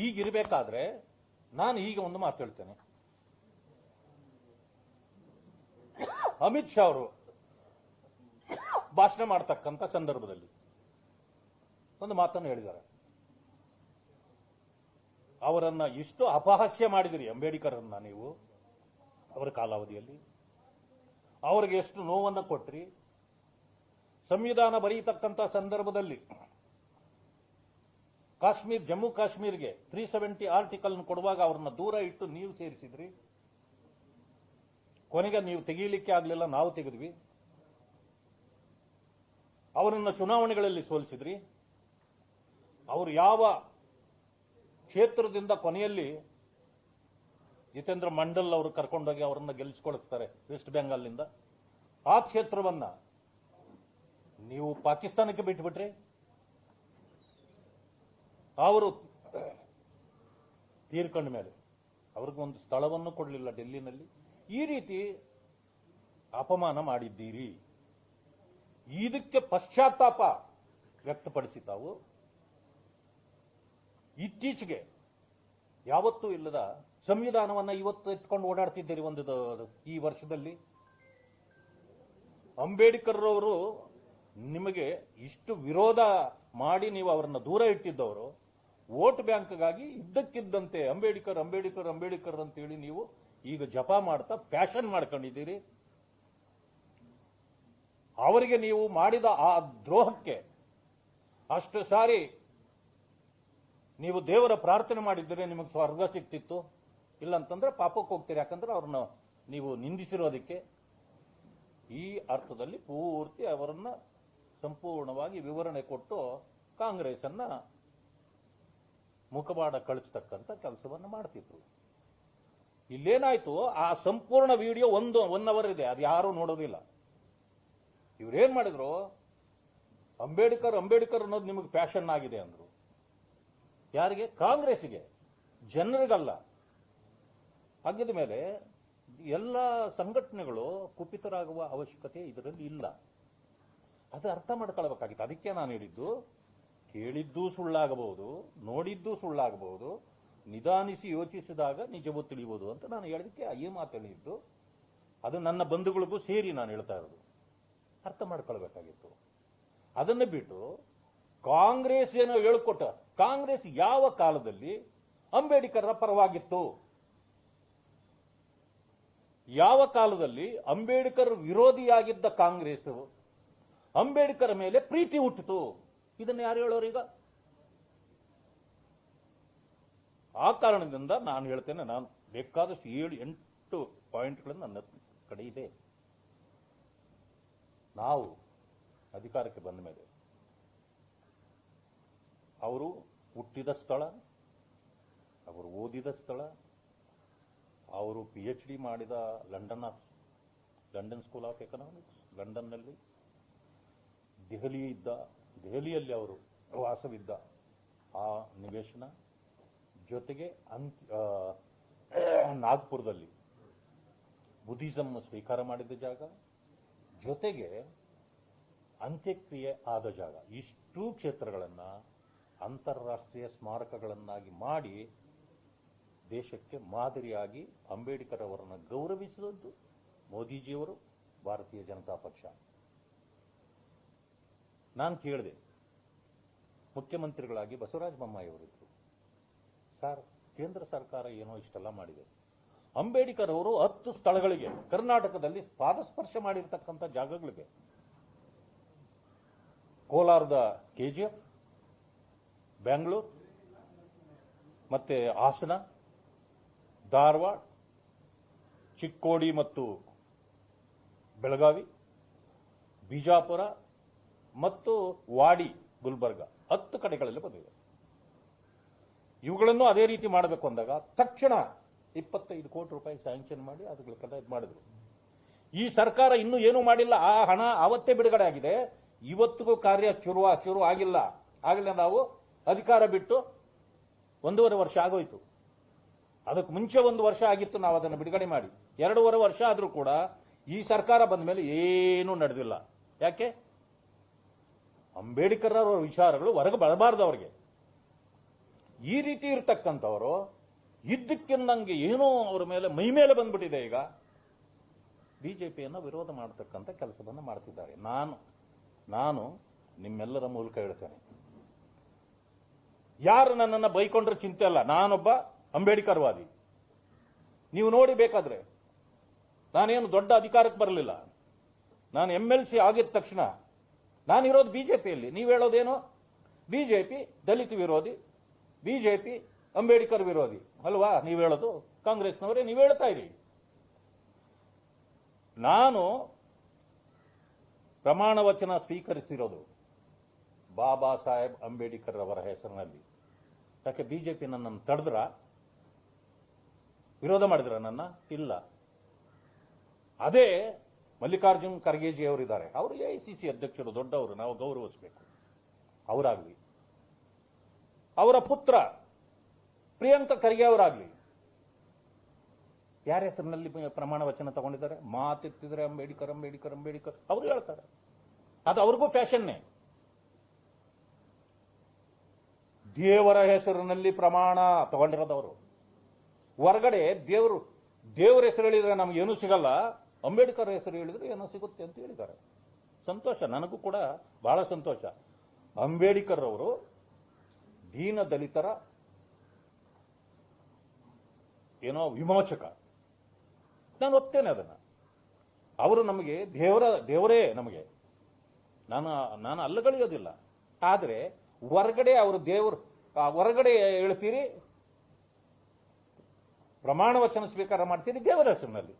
ಹೀಗಿರ್ಬೇಕಾದ್ರೆ ನಾನು ಈಗ ಒಂದು ಮಾತು ಹೇಳ್ತೇನೆ. ಅಮಿತ್ ಶಾ ಅವರು ಭಾಷಣ ಮಾಡ್ತಕ್ಕಂಥ ಸಂದರ್ಭದಲ್ಲಿ ಒಂದು ಮಾತನ್ನು ಹೇಳಿದ್ದಾರೆ. ಅವರನ್ನ ಇಷ್ಟು ಅಪಹಾಸ್ಯ ಮಾಡಿದಿರಿ ಅಂಬೇಡ್ಕರನ್ನ ನೀವು, ಅವರ ಕಾಲಾವಧಿಯಲ್ಲಿ. ಅವರಿಗೆ ಎಷ್ಟು ನೋವನ್ನು ಕೊಟ್ರಿ. ಸಂವಿಧಾನ ಬರೀತಕ್ಕಂಥ ಸಂದರ್ಭದಲ್ಲಿ ಕಾಶ್ಮೀರ್, ಜಮ್ಮು ಕಾಶ್ಮೀರ್ಗೆ ತ್ರೀ ಸೆವೆಂಟಿ ಆರ್ಟಿಕಲ್ ಕೊಡುವಾಗ ಅವ್ರನ್ನ ದೂರ ಇಟ್ಟು ನೀವು ಸೇರಿಸಿದ್ರಿ? ಕೊನೆಗೆ ನೀವು ತೆಗೀಲಿಕ್ಕೆ ಆಗಲಿಲ್ಲ, ನಾವು ತೆಗೆದ್ವಿ. ಅವರನ್ನ ಚುನಾವಣೆಗಳಲ್ಲಿ ಸೋಲಿಸಿದ್ರಿ. ಅವರು ಯಾವ ಕ್ಷೇತ್ರದಿಂದ ಕೊನೆಯಲ್ಲಿ ಜಿತೇಂದ್ರ ಮಂಡಲ್ ಅವರು ಕರ್ಕೊಂಡೋಗಿ ಅವರನ್ನ ಗೆಲ್ಲಿಸಿಕೊಳಿಸ್ತಾರೆ ವೆಸ್ಟ್ ಬೆಂಗಾಲ್ನಿಂದ ಆ ಕ್ಷೇತ್ರವನ್ನ ನೀವು ಪಾಕಿಸ್ತಾನಕ್ಕೆ ಬಿಟ್ಟುಬಿಟ್ರಿ ಅವರು ತೀರ್ಕೊಂಡ ಮೇಲೆ ಅವ್ರಿಗೊಂದು ಸ್ಥಳವನ್ನು ಕೊಡಲಿಲ್ಲ ಡೆಲ್ಲಿನಲ್ಲಿ. ಈ ರೀತಿ ಅಪಮಾನ ಮಾಡಿದ್ದೀರಿ. ಇದಕ್ಕೆ ಪಶ್ಚಾತ್ತಾಪ ವ್ಯಕ್ತಪಡಿಸಿ ತಾವು. ಇತ್ತೀಚೆಗೆ ಯಾವತ್ತೂ ಇಲ್ಲದ ಸಂವಿಧಾನವನ್ನ ಇವತ್ತು ಎತ್ಕೊಂಡು ಓಡಾಡ್ತಿದ್ದೀರಿ ಒಂದು ಈ ವರ್ಷದಲ್ಲಿ. ಅಂಬೇಡ್ಕರ್ ಅವರು ನಿಮಗೆ ಇಷ್ಟು ವಿರೋಧ ಮಾಡಿ ನೀವು ಅವರನ್ನ ದೂರ ಇಟ್ಟಿದ್ದವರು. ವೋಟ್ ಬ್ಯಾಂಕ್ಗಾಗಿ ಇದ್ದಕ್ಕಿದ್ದಂತೆ ಅಂಬೇಡ್ಕರ್ ಅಂಬೇಡ್ಕರ್ ಅಂಬೇಡ್ಕರ್ ಅಂತೇಳಿ ನೀವು ಈಗ ಜಪ ಮಾಡ್ತಾ ಫ್ಯಾಷನ್ ಮಾಡ್ಕೊಂಡಿದ್ದೀರಿ. ಅವರಿಗೆ ನೀವು ಮಾಡಿದ ಆ ದ್ರೋಹಕ್ಕೆ ಅಷ್ಟು ಸಾರಿ ನೀವು ದೇವರ ಪ್ರಾರ್ಥನೆ ಮಾಡಿದ್ದರೆ ನಿಮಗೆ ಸ್ವರ್ಗ ಸಿಕ್ತಿತ್ತು. ಇಲ್ಲಂತಂದ್ರೆ ಪಾಪಕ್ಕೆ ಹೋಗ್ತೀರಿ, ಯಾಕಂದ್ರೆ ಅವ್ರನ್ನ ನೀವು ನಿಂದಿಸಿರೋದಕ್ಕೆ. ಈ ಅರ್ಥದಲ್ಲಿ ಪೂರ್ತಿ ಅವರನ್ನ ಸಂಪೂರ್ಣವಾಗಿ ವಿವರಣೆ ಕೊಟ್ಟು ಕಾಂಗ್ರೆಸ್ ಅನ್ನ ಮುಖವಾಡ ಕಳಿಸ್ತಕ್ಕಂಥ ಕೆಲಸವನ್ನು ಮಾಡ್ತಿದ್ರು. ಇಲ್ಲೇನಾಯ್ತು, ಆ ಸಂಪೂರ್ಣ ವಿಡಿಯೋ ಒಂದು ಒನ್ ಅವರ್ ಇದೆ, ಅದು ಯಾರು ನೋಡೋದಿಲ್ಲ. ಇವ್ರೇನ್ ಮಾಡಿದ್ರು, ಅಂಬೇಡ್ಕರ್ ಅಂಬೇಡ್ಕರ್ ಅನ್ನೋದು ನಿಮಗೆ ಫ್ಯಾಷನ್ ಆಗಿದೆ ಅಂದ್ರು. ಯಾರಿಗೆ? ಕಾಂಗ್ರೆಸ್ಗೆ ಜನರಿಗಲ್ಲ. ಹಾಗಿದ ಮೇಲೆ ಎಲ್ಲ ಸಂಘಟನೆಗಳು ಕುಪಿತರಾಗುವ ಅವಶ್ಯಕತೆ ಇದರಲ್ಲಿ ಇಲ್ಲ. ಅದು ಅರ್ಥ ಮಾಡ್ಕೊಳ್ಬೇಕಾಗಿತ್ತು. ಅದಕ್ಕೆ ನಾನು ಹೇಳಿದ್ದು ಕೇಳಿದ್ದೂ ಸುಳ್ಳಾಗಬಹುದು, ನೋಡಿದ್ದೂ ಸುಳ್ಳಾಗಬಹುದು, ನಿಧಾನಿಸಿ ಯೋಚಿಸಿದಾಗ ನಿಜವೂ ತಿಳಿಯಬಹುದು ಅಂತ ನಾನು ಹೇಳೋದಕ್ಕೆ ಈ ಮಾತು ಹೇಳಿದ್ದು ಅದು ನನ್ನ ಬಂಧುಗಳಿಗೂ ಸೇರಿ ನಾನು ಹೇಳ್ತಾ ಇರೋದು. ಅರ್ಥ ಮಾಡ್ಕೊಳ್ಬೇಕಾಗಿತ್ತು. ಅದನ್ನು ಬಿಟ್ಟು ಕಾಂಗ್ರೆಸ್ ಏನೋ ಹೇಳ್ಕೊಟ್ಟ, ಕಾಂಗ್ರೆಸ್ ಯಾವ ಕಾಲದಲ್ಲಿ ಅಂಬೇಡ್ಕರ್ರ ಪರವಾಗಿತ್ತು? ಯಾವ ಕಾಲದಲ್ಲಿ ಅಂಬೇಡ್ಕರ್ ವಿರೋಧಿಯಾಗಿದ್ದ ಕಾಂಗ್ರೆಸ್? ಅಂಬೇಡ್ಕರ್ ಮೇಲೆ ಪ್ರೀತಿ ಹುಟ್ಟಿತು. ಇದನ್ನು ಯಾರು ಹೇಳೋರು ಈಗ? ಆ ಕಾರಣದಿಂದ ನಾನು ಹೇಳ್ತೇನೆ, ನಾನು ಬೇಕಾದಷ್ಟು ಏಳು, ಎಂಟು ಪಾಯಿಂಟ್ಗಳನ್ನು ನನ್ನ ಕಡೆ ಇದೆ. ನಾವು ಅಧಿಕಾರಕ್ಕೆ ಬಂದ ಮೇಲೆ ಅವರು ಹುಟ್ಟಿದ ಸ್ಥಳ, ಅವರು ಓದಿದ ಸ್ಥಳ, ಅವರು ಪಿ ಎಚ್ ಡಿ ಮಾಡಿದ London of, London School of Economics ಲಂಡನ್ನಲ್ಲಿ ದೆಹಲಿ ಇದ್ದ ದೆಹಲಿಯಲ್ಲಿ ಅವರು ವಾಸವಿದ್ದ ಆ ನಿವೇಶನ ಜೊತೆಗೆ ಅಂತ್ ನಾಗ್ಪುರದಲ್ಲಿ ಬುದ್ಧಿಸಮ್ ಸ್ವೀಕಾರ ಮಾಡಿದ ಜಾಗ, ಜೊತೆಗೆ ಅಂತ್ಯಕ್ರಿಯೆ ಆದ ಜಾಗ. ಇಷ್ಟು ಕ್ಷೇತ್ರಗಳನ್ನು ಅಂತಾರಾಷ್ಟ್ರೀಯ ಸ್ಮಾರಕಗಳನ್ನಾಗಿ ಮಾಡಿ ದೇಶಕ್ಕೆ ಮಾದರಿಯಾಗಿ ಅಂಬೇಡ್ಕರ್ ಅವರನ್ನು ಗೌರವಿಸಿದದ್ದು ಮೋದಿಜಿಯವರು, ಭಾರತೀಯ ಜನತಾ ಪಕ್ಷ. ನಾನು ಕೇಳಿದೆ. ಮುಖ್ಯಮಂತ್ರಿಗಳಾಗಿ ಬಸವರಾಜ ಬೊಮ್ಮಾಯಿಯವರಿದ್ದರು ಸರ್, ಕೇಂದ್ರ ಸರ್ಕಾರ ಏನೋ ಇಷ್ಟೆಲ್ಲ ಮಾಡಿದೆ. ಅಂಬೇಡ್ಕರ್ ಅವರು ಹತ್ತು ಸ್ಥಳಗಳಿಗೆ, ಕರ್ನಾಟಕದಲ್ಲಿ ಪಾದಸ್ಪರ್ಶ ಮಾಡಿರ್ತಕ್ಕಂಥ ಜಾಗಗಳಿಗೆ ಕೋಲಾರದ ಕೆಜಿಎಫ್ ಬೆಂಗಳೂರು ಮತ್ತೆ ಹಾಸನ, ಧಾರವಾಡ, ಚಿಕ್ಕೋಡಿ ಮತ್ತು ಬೆಳಗಾವಿ, ಬಿಜಾಪುರ ಮತ್ತು ವಾಡಿ, ಗುಲ್ಬರ್ಗ, ಹತ್ತು ಕಡೆಗಳಲ್ಲಿ ಬಂದಿದೆ. ಇವುಗಳನ್ನು ಅದೇ ರೀತಿ ಮಾಡಬೇಕು ಅಂದಾಗ ತಕ್ಷಣ ಇಪ್ಪತ್ತೈದು ಕೋಟಿ ರೂಪಾಯಿ ಸ್ಯಾಂಕ್ಷನ್ ಮಾಡಿ ಅದಕ್ಕೆ ಇದು ಮಾಡಿದ್ರು. ಈ ಸರ್ಕಾರ ಇನ್ನೂ ಏನೂ ಮಾಡಿಲ್ಲ. ಆ ಹಣ ಅವತ್ತೇ ಬಿಡುಗಡೆ ಆಗಿದೆ. ಇವತ್ತಿಗೂ ಕಾರ್ಯ ಶುರು ಶುರು ಆಗಿಲ್ಲ. ಆಗಲೇ ನಾವು ಅಧಿಕಾರ ಬಿಟ್ಟು ಒಂದೂವರೆ ವರ್ಷ ಆಗೋಯ್ತು. ಅದಕ್ಕೆ ಮುಂಚೆ ಒಂದು ವರ್ಷ ಆಗಿತ್ತು ನಾವು ಅದನ್ನು ಬಿಡುಗಡೆ ಮಾಡಿ. ಎರಡೂವರೆ ವರ್ಷ ಆದರೂ ಕೂಡ ಈ ಸರ್ಕಾರ ಬಂದ ಮೇಲೆ ಏನೂ ನಡೆದಿಲ್ಲ. ಯಾಕೆ? ಅಂಬೇಡ್ಕರ್ ಅವರ ವಿಚಾರಗಳು ಹೊರಗೆ ಬರಬಾರ್ದು ಅವರಿಗೆ. ಈ ರೀತಿ ಇರ್ತಕ್ಕಂಥವರು ಇದ್ದಕ್ಕಿನ್ನಂಗೆ ಏನೋ ಅವರ ಮೇಲೆ ಮೈ ಮೇಲೆ ಬಂದ್ಬಿಟ್ಟಿದೆ ಈಗ. ಬಿಜೆಪಿಯನ್ನು ವಿರೋಧ ಮಾಡತಕ್ಕಂಥ ಕೆಲಸವನ್ನು ಮಾಡ್ತಿದ್ದಾರೆ. ನಾನು ನಾನು ನಿಮ್ಮೆಲ್ಲರ ಮೂಲಕ ಹೇಳ್ತೇನೆ. ಯಾರು ನನ್ನನ್ನು ಬೈಕೊಂಡ್ರೆ ಚಿಂತೆ ಅಲ್ಲ. ನಾನೊಬ್ಬ ಅಂಬೇಡ್ಕರ್ವಾದಿ. ನೀವು ನೋಡಿ ಬೇಕಾದ್ರೆ, ನಾನೇನು ದೊಡ್ಡ ಅಧಿಕಾರಕ್ಕೆ ಬರಲಿಲ್ಲ. ನಾನು ಎಂ ಎಲ್ ಸಿ ಆಗಿದ ತಕ್ಷಣ ನಾನಿರೋದು ಬಿಜೆಪಿಯಲ್ಲಿ. ನೀವು ಹೇಳೋದೇನು? ಬಿಜೆಪಿ, ದಲಿತ ವಿರೋಧಿ, ಬಿಜೆಪಿ, ಅಂಬೇಡ್ಕರ್ ವಿರೋಧಿ. ಅಲ್ವಾ? ನೀವು ಹೇಳೋದು? ಕಾಂಗ್ರೆಸ್ನವರೇ, ನೀವು ಹೇಳ್ತಾ ಇರಿ. ನಾನು ಪ್ರಮಾಣ ವಚನ ಸ್ವೀಕರಿಸಿರೋದು ಬಾಬಾ ಸಾಹೇಬ್ ಅಂಬೇಡ್ಕರ್ ಅವರ ಹೆಸರಿನಲ್ಲಿ. ಯಾಕೆ ಬಿಜೆಪಿ ನನ್ನನ್ನು ತಡೆದ್ರ? ವಿರೋಧ ಮಾಡಿದ್ರ ನನ್ನ? ಇಲ್ಲ. ಅದೇ ಮಲ್ಲಿಕಾರ್ಜುನ್ ಖರ್ಗೆಜಿ ಅವರಿದ್ದಾರೆ. ಅವರು ಎ ಸಿ ಸಿ ಅಧ್ಯಕ್ಷರು, ದೊಡ್ಡವರು. ನಾವು ಗೌರವಿಸಬೇಕು. ಅವರಾಗಲಿ. ಅವರ ಪುತ್ರ ಪ್ರಿಯಾಂಕ ಖರ್ಗೆ ಅವರಾಗಲಿ. ಯಾರ ಹೆಸರಿನಲ್ಲಿ ಪ್ರಮಾಣ ವಚನ ತಗೊಂಡಿದ್ದಾರೆ? ಮಾತೆತ್ತಿದ್ರೆ ಅಂಬೇಡ್ಕರ್ ಅಂಬೇಡ್ಕರ್ ಅಂಬೇಡ್ಕರ್. ಅವರು ಹೇಳ್ತಾರೆ. ಅದು ಅವ್ರಿಗೂ ಫ್ಯಾಷನ್ನೇ. ದೇವರ ಹೆಸರಿನಲ್ಲಿ ಪ್ರಮಾಣ ತಗೊಂಡಿರೋದವರು ಹೊರಗಡೆ ದೇವರು, ದೇವರ ಹೆಸರು ಹೇಳಿದ್ರೆ ನಮ್ಗೆ ಏನೂ ಸಿಗಲ್ಲ. ಅಂಬೇಡ್ಕರ್ ಹೆಸರು ಹೇಳಿದ್ರೆ ಏನೋ ಸಿಗುತ್ತೆ ಅಂತ ಹೇಳಿದ್ದಾರೆ. ಸಂತೋಷ, ನನಗೂ ಕೂಡ ಬಹಳ ಸಂತೋಷ. ಅಂಬೇಡ್ಕರ್ ಅವರು ದೀನ ದಲಿತರ ಏನೋ ವಿಮೋಚಕ. ನಾನು ಒಪ್ತೇನೆ ಅದನ್ನ. ಅವರು ನಮಗೆ ದೇವರ, ದೇವರೇ ನಮಗೆ. ನಾನು ನಾನು ಅಲ್ಲಗಳಿಯೋದಿಲ್ಲ. ಆದರೆ ಹೊರಗಡೆ ಅವರು ದೇವರು ಹೊರಗಡೆ ಹೇಳ್ತೀರಿ, ಪ್ರಮಾಣ ವಚನ ಸ್ವೀಕಾರ ಮಾಡ್ತೀರಿ ದೇವರ ಹೆಸರಿನಲ್ಲಿ.